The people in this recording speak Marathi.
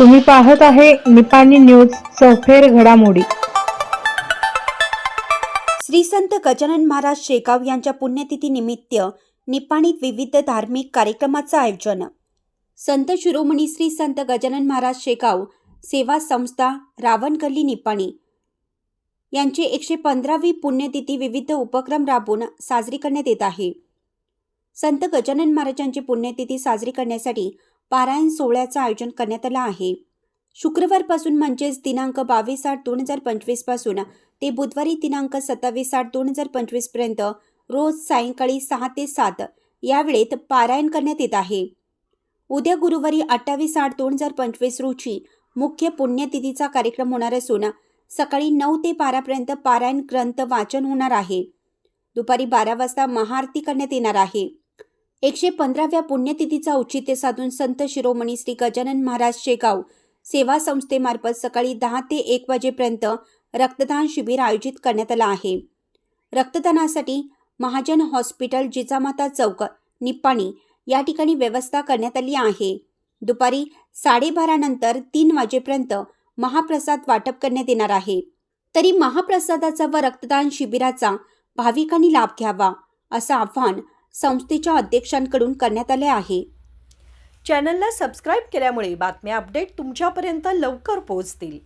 तुम्ही पाहत आहे निपाणी न्यूज सफेर घडामोडी. श्री संत गजानन महाराज शेगाव यांच्या पुण्यतिथी निमित्त निपाणीत विविध धार्मिक कार्यक्रमाचं आयोजन. संत शिरोमणी श्री संत गजानन महाराज शेगाव सेवा संस्था रावणगल्ली निपाणी. यांची एकशे पंधरावी पुण्यतिथी विविध उपक्रम राबवून साजरी करण्यात येत आहे. संत गजानन महाराजांची पुण्यतिथी साजरी करण्यासाठी पारायण सोहळ्याचं आयोजन करण्यात आलं आहे. शुक्रवारपासून म्हणजेच दिनांक बावीस आठ दोन हजार पंचवीसपासून ते बुधवारी दिनांक सत्तावीस आठ दोन हजार पंचवीसपर्यंत रोज सायंकाळी सहा ते सात या वेळेत पारायण करण्यात येत आहे. उद्या गुरुवारी अठ्ठावीस आठ दोन हजार पंचवीस रोजी मुख्य पुण्यतिथीचा कार्यक्रम होणार असून सकाळी नऊ ते बारापर्यंत पारायण ग्रंथ वाचन होणार आहे. दुपारी बारा वाजता महाआरती करण्यात येणार आहे. एकशे पंधराव्या पुण्यतिथीचा औचित्य साधून संत शिरोमणी श्री गजानन महाराज शेगाव सेवा संस्थेमार्फत सकाळी दहा ते एक वाजेपर्यंत रक्तदान शिबिर आयोजित करण्यात आलं आहे. रक्तदानासाठी महाजन हॉस्पिटल जिजामाता चौक निप्पाणी या ठिकाणी व्यवस्था करण्यात आली आहे. दुपारी साडेबारानंतर तीन वाजेपर्यंत महाप्रसाद वाटप करण्यात येणार आहे. तरी महाप्रसादाचा व रक्तदान शिबिराचा भाविकांनी लाभ घ्यावा असं आव्हान संस्थेच्या अध्यक्षांकडून करण्यात आले आहे. चॅनलला सबस्क्राईब केल्यामुळे बातम्या अपडेट तुमच्यापर्यंत लवकर पोहोचतील.